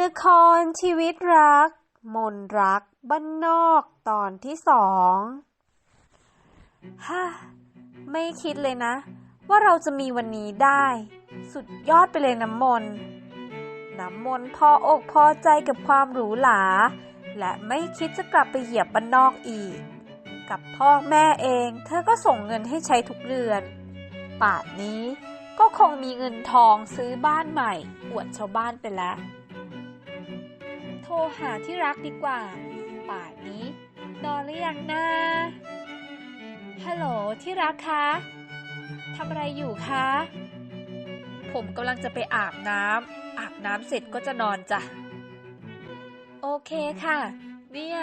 ละครชีวิตรัก มนรักบ้านนอกตอนที่สองฮ่าไม่คิดเลยนะ ว่าเราจะมีวันนี้ได้ สุดยอดไปเลยน้ำมนต์น้ำมนต์พออกพอใจกับความหรูหรา และไม่คิดจะกลับไปเหยียบบ้านนอกอีก กับพ่อแม่เองเธอก็ส่งเงินให้ใช้ทุกเดือน ป่านนี้ก็คงมีเงินทองซื้อบ้านใหม่อวดชาวบ้านไปแล้ว โทรหาที่รักดีกว่า ป่านนี้ นอนหรือยังนะฮัลโหลที่รักคะทำอะไรอยู่คะ ผมกำลังจะไปอาบน้ำอาบน้ำเสร็จก็จะนอนจ้ะ โอเคค่ะ เนี่ย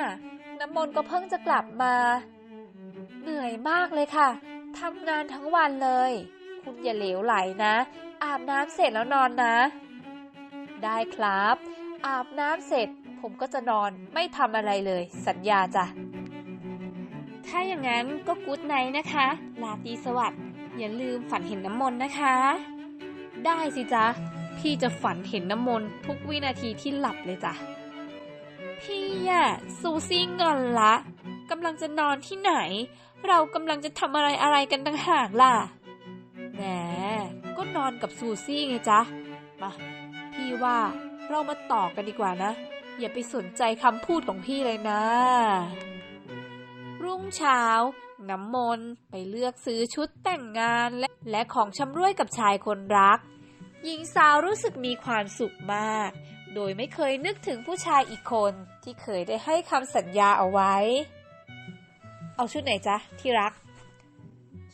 น้ำมนต์ก็เพิ่งจะกลับมา เหนื่อยมากเลยค่ะทำงานทั้งวันเลย คุณอย่าเหลวไหลนะ อาบน้ำเสร็จแล้วนอนนะ ได้ครับ อาบน้ำเสร็จ ผมก็จะนอนไม่ทำอะไรเลย สัญญาจ้ะ ถ้าอย่างนั้นก็กู๊ดไนท์นะคะ ลาตีสวัสดิ์อย่าลืมฝันเห็นน้ำมนต์นะคะ ได้สิจ๊ะ พี่จะฝันเห็นน้ำมนต์ทุกวินาทีที่หลับเลยจ้ะ พี่อะซูซี่งอนละกำลังจะนอนที่ไหน เรากำลังจะทำอะไรอะไรกันต่างหากล่ะแหมก็นอนกับซูซี่ไงจ๊ะ มา พี่ว่า เรามาต่อกันดีกว่านะ อย่าไปสนใจคำพูดของพี่เลยนะ รุ่งเช้า น้ำมนต์ไปเลือกซื้อชุดแต่งงานและและของชำร่วยกับชายคนรัก หญิงสาวรู้สึกมีความสุขมาก โดยไม่เคยนึกถึงผู้ชายอีกคนที่เคยได้ให้คำสัญญาเอาไว้ เอาชุดไหนจ๊ะที่รัก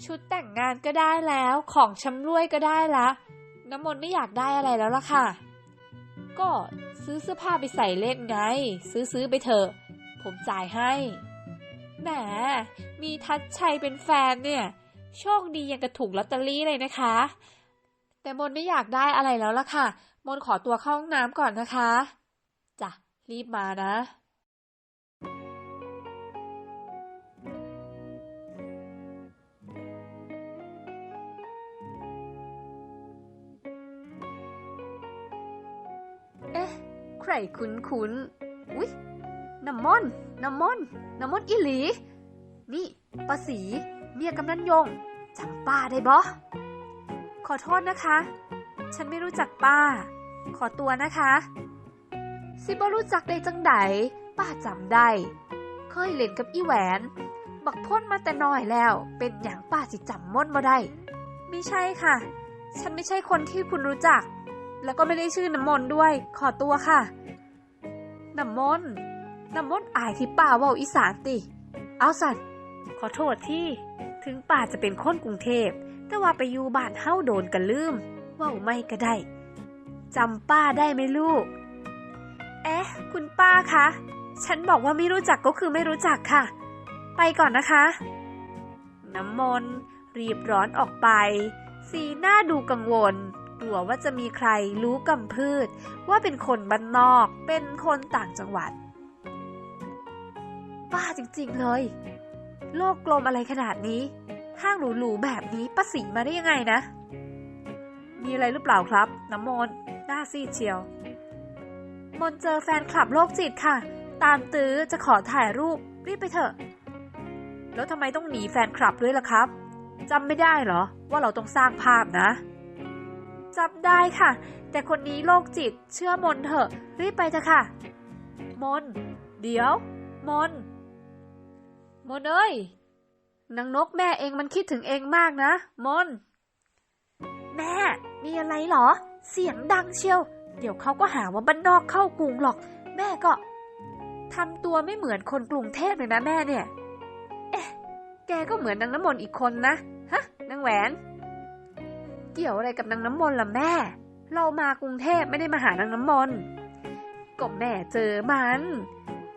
ชุดแต่งงานก็ได้แล้ว ของชำร่วยก็ได้ละน้ำมนต์ไม่อยากได้อะไรแล้วล่ะค่ะ ก็ซื้อเสื้อผ้าไปใส่เล่นไง ซื้อซื้อไปเถอะ ผมจ่ายให้แหมมีทัชชัยเป็นแฟนเนี่ย โชคดียังกระถูกลอตเตอรี่เลยนะคะ แต่มนไม่อยากได้อะไรแล้วล่ะค่ะ มนขอตัวเข้าห้องน้ำก่อนนะคะจ้ะรีบมานะ ใครคุ้นคุ้นๆอุ๊ยน้ำมนน้ำมนน้ำมนอีหลี นี่ป้าสีเมียกำนันยงจำป้าได้บ่ขอโทษนะคะ ฉันไม่รู้จักป้า ขอตัวนะคะสิบ่รู้จักได้จังใดป้าจำได้ เคยเล่นกับอีแหวน บักพ่นมาแต่น้อยแล้ว เป็นอย่างป้าสิจำม่นมาได้ ไม่ใช่ค่ะ ฉันไม่ใช่คนที่คุณรู้จัก แล้วก็ไม่ได้ชื่อน้ำมนต์ด้วย ขอตัวค่ะ น้ำมนต์น้ำมนต์อายที่ป้าว่าอีสานติ เอาสัตว์ขอโทษที่ ถึงป้าจะเป็นคนกรุงเทพ แต่ว่าไปอยู่บ้านเฮ้าโดนกันลืม ว่าไม่ก็ได้จำป้าได้ไหมลูก เอ๊ะ คุณป้าคะ ฉันบอกว่าไม่รู้จักก็คือไม่รู้จักค่ะ ไปก่อนนะคะ น้ำมนต์รีบร้อนออกไป สีหน้าดูกังวล กลัวว่าจะมีใครรู้กำพืช ว่าเป็นคนบ้านนอก เป็นคนต่างจังหวัดป้าจริงๆเลย โลกกลมอะไรขนาดนี้ ห้างหรูๆแบบนี้ป้าสีมาได้ยังไงนะ มีอะไรหรือเปล่าครับ น้ำมนหน้าซีดเชียว มนเจอแฟนคลับโรคจิตค่ะ ตามตื้อจะขอถ่ายรูปรีบไปเถอะ แล้วทำไมต้องหนีแฟนคลับด้วยล่ะครับจำไม่ได้เหรอ ว่าเราต้องสร้างภาพนะ จำได้ค่ะ แต่คนนี้โรคจิตเชื่อมนเถอะ รีบไปเถอะค่ะ มน เดี๋ยว มน มนเอ้ยนางนกแม่เองมันคิดถึงเองมากนะ มน แม่ มีอะไรเหรอ เสียงดังเชียว เดี๋ยวเขาก็หาว่าบ้านนอกเข้ากรุงหรอก แม่ก็ทำตัวไม่เหมือนคนกรุงเทพเลยนะแม่เนี่ย เอ๊ะ แกก็เหมือนนางน้ำมนต์อีกคนนะ ฮะ นางแหวน เกี่ยวอะไรกับนางน้ำมนต์ล่ะแม่ เรามากรุงเทพไม่ได้มาหานางน้ำมนต์ก็แม่เจอมัน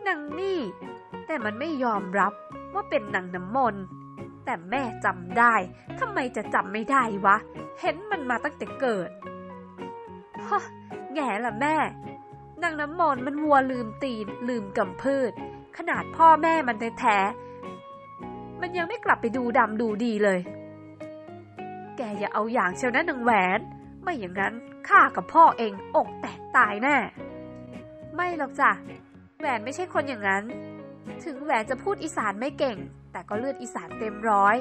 นางนี่ แต่มันไม่ยอมรับว่าเป็นนางน้ำมนต์แต่แม่จำได้ทำไมจะจำไม่ได้วะ เห็นมันมาตั้งแต่เกิดฮะแง่ล่ะแม่นางน้ำมนต์มันวัวลืมตีนลืมกำพืช ขนาดพ่อแม่มันแท้ๆมันยังไม่กลับไปดูดำดูดีเลย แกอย่าเอาอย่างเชียวนะนางแหวน ไม่อย่างนั้นข้ากับพ่อเองอกแตกตายแน่ไม่หรอกจ้ะแหวนไม่ใช่คนอย่างนั้น ถึงแหวนจะพูดอีสานไม่เก่ง แต่ก็เลือดอีสานเต็มร้อย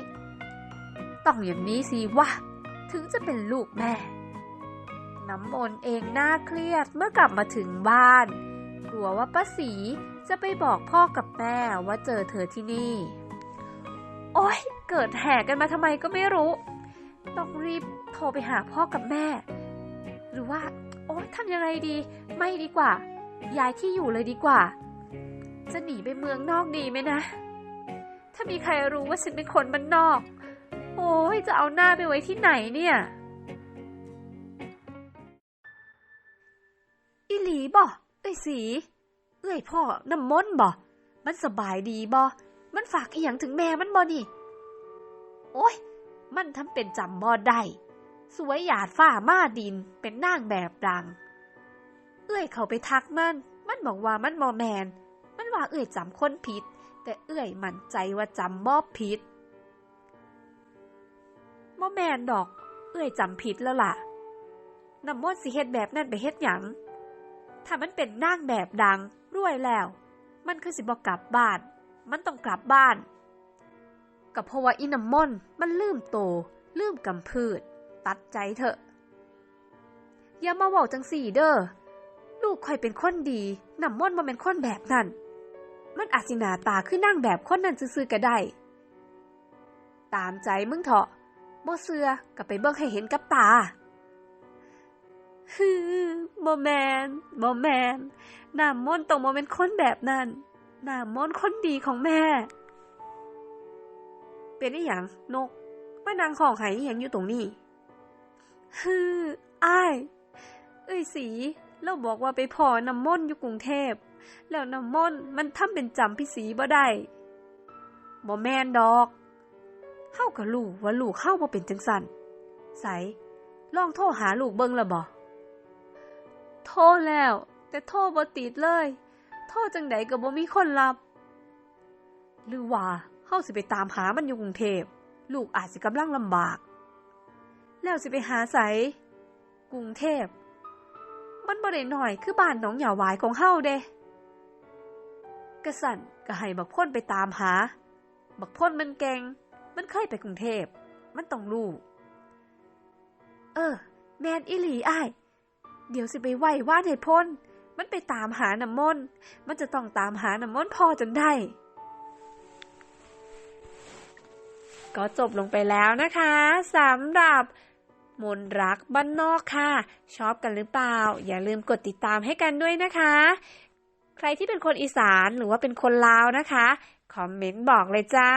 ต้องอย่างนี้สิวะถึงจะเป็นลูกแม่ น้ำมนเองน่าเครียดเมื่อกลับมาถึงบ้าน กลัวว่าป้าสีจะไปบอกพ่อกับแม่ว่าเจอเธอที่นี่ โอ๊ย เกิดแห่กันมาทำไมก็ไม่รู้ ต้องรีบโทรไปหาพ่อกับแม่ หรือว่าโอ๊ยทำยังไงดี ไม่ดีกว่า ย้ายที่อยู่เลยดีกว่า จะหนีไปเมืองนอกดีไหมนะ ถ้ามีใครรู้ว่าฉันเป็นคนบ้านนอก โอ้ยจะเอาหน้าไปไว้ที่ไหนเนี่ย อีหลีบ่เอ้ยสี เอ้ยพ่อน้ำมนต์บ่ มันสบายดีบ่ มันฝากอีหยังถึงแม่มันบ่นี่ โอ้ย มันทำเป็นจำบ่ได้สวยหยาดฝ้ามาดินเป็นนางแบบดัง เอ้ยเขาไปทักมัน มันบอกว่ามันมอแมน มันว่าเอ้ยจำคนผิด แต่เอ้ยมั่นใจว่าจำมอบผิดมอแมนดอก เอ้ยจำผิดแล้วล่ะน้ำมนต์สิเฮ็ดแบบนั่นไปเฮ็ดหยังถ้ามันเป็นนางแบบดังรวยแล้ว มันคือสิบอกกลับบ้าน มันต้องกลับบ้าน ก็เพราะว่าอิน้ำมนมันลืมโตลืมกำพืช ตัดใจเถอะ อย่ามาบอกจังสี่เด้อลูกคอยเป็นคนดีน้ำมนมาเป็นคนแบบนั้น มันอาจสินาตาขึ้นนั่งแบบคนนั้นซื่อๆก็ได้ ตามใจมึงเถอะบ่เสือก็ไปเบิ่งให้เห็นกับตาฮือบ่แมนบ่แมนน้ำมนต้องบ่เป็นคนแบบนั้นน้ำมนคนดีของแม่ เป็นอีหยังนกมานางของหอีหยังอยู่ตรงนี้ฮืออ้าย เอ้ยสี เราบอกว่าไปพอน้ำม่นอยู่กรุงเทพ แล้วน้ำม่นมันทำเป็นจำพี่สีบ่ได้บ่แม่นดอกเฮาก็รู้ว่าลูกเฮาบ่เป็นจังสันใสลองโทรหาลูกเบิ่งละบ่โทรแล้ว แต่โทรบ่ติดเลย โทรจังใดก็บ่มีคนรับ หรือว่า เฮาสิไปตามหามันอยู่กรุงเทพลูกอาจสิกำลังลำบาก แล้วสิไปหาไสกรุงเทพ มันบ่ได้น้อยคือบ้านหนองหยาวายของเฮาเด้กะสันก็ให้บักพ่นไปตามหา บักพ่นมันเก่งมันเคยไปกรุงเทพ มันต้องรู้ เออ แมนอีหลีอ้าย เดี๋ยวสิไปไหว้ว่านให้พ้นมันไปตามหาน้ำมนต์มันจะต้องตามหาน้ำมนต์พอจนได้ ก็จบลงไปแล้วนะคะสำหรับมนต์รักบ้านนอกค่ะ ชอบกันหรือเปล่า อย่าลืมกดติดตามให้กันด้วยนะคะ ใครที่เป็นคนอีสานหรือว่าเป็นคนลาวนะคะ คอมเมนต์บอกเลยจ้า